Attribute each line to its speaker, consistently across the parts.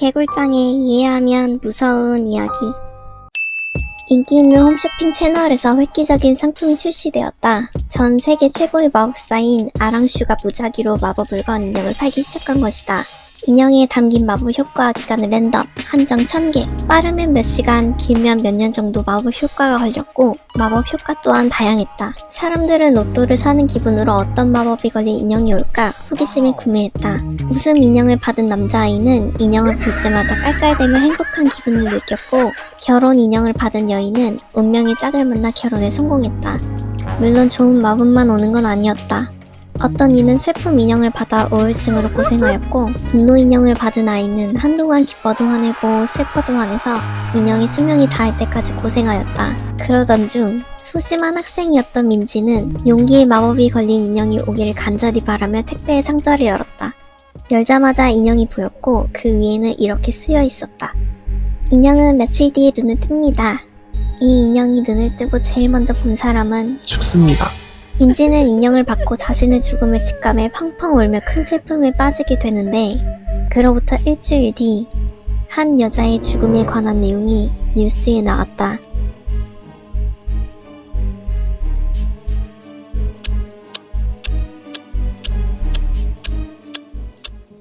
Speaker 1: 개굴장에 이해하면 무서운 이야기. 인기 있는 홈쇼핑 채널에서 획기적인 상품이 출시되었다. 전 세계 최고의 마법사인 아랑슈가 무작위로 마법을 건 인형을 팔기 시작한 것이다. 인형에 담긴 마법 효과 기간은 랜덤, 한정 1000개, 빠르면 몇 시간, 길면 몇 년 정도 마법 효과가 걸렸고, 마법 효과 또한 다양했다. 사람들은 로또를 사는 기분으로 어떤 마법이 걸린 인형이 올까 호기심에 구매했다. 웃음 인형을 받은 남자아이는 인형을 볼 때마다 깔깔대며 행복한 기분을 느꼈고, 결혼 인형을 받은 여인은 운명의 짝을 만나 결혼에 성공했다. 물론 좋은 마법만 오는 건 아니었다. 어떤 이는 슬픔 인형을 받아 우울증으로 고생하였고 분노 인형을 받은 아이는 한동안 기뻐도 화내고 슬퍼도 화내서 인형이 수명이 닿을 때까지 고생하였다. 그러던 중 소심한 학생이었던 민지는 용기의 마법이 걸린 인형이 오기를 간절히 바라며 택배의 상자를 열었다. 열자마자 인형이 보였고 그 위에는 이렇게 쓰여 있었다. 인형은 며칠 뒤에 눈을 뜹니다. 이 인형이 눈을 뜨고 제일 먼저 본 사람은
Speaker 2: 죽습니다.
Speaker 1: 민지는 인형을 받고 자신의 죽음을 직감해 펑펑 울며 큰 슬픔에 빠지게 되는데 그로부터 일주일 뒤 한 여자의 죽음에 관한 내용이 뉴스에 나왔다.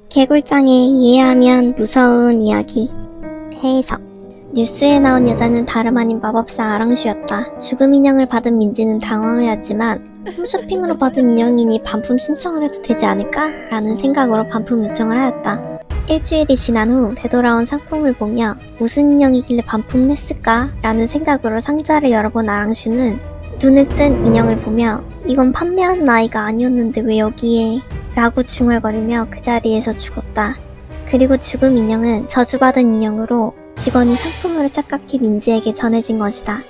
Speaker 1: 개굴장에 이해하면 무서운 이야기 해석 뉴스에 나온 여자는 다름 아닌 마법사 아랑슈였다. 죽음 인형을 받은 민지는 당황하였지만 홈쇼핑으로 받은 인형이니 반품 신청을 해도 되지 않을까? 라는 생각으로 반품 요청을 하였다. 일주일이 지난 후 되돌아온 상품을 보며 무슨 인형이길래 반품을 했을까? 라는 생각으로 상자를 열어본 아랑슈는 눈을 뜬 인형을 보며 이건 판매한 나이가 아니었는데 왜 여기에? 라고 중얼거리며 그 자리에서 죽었다. 그리고 죽음 인형은 저주받은 인형으로 직원이 상품으로 착각해 민지에게 전해진 것이다.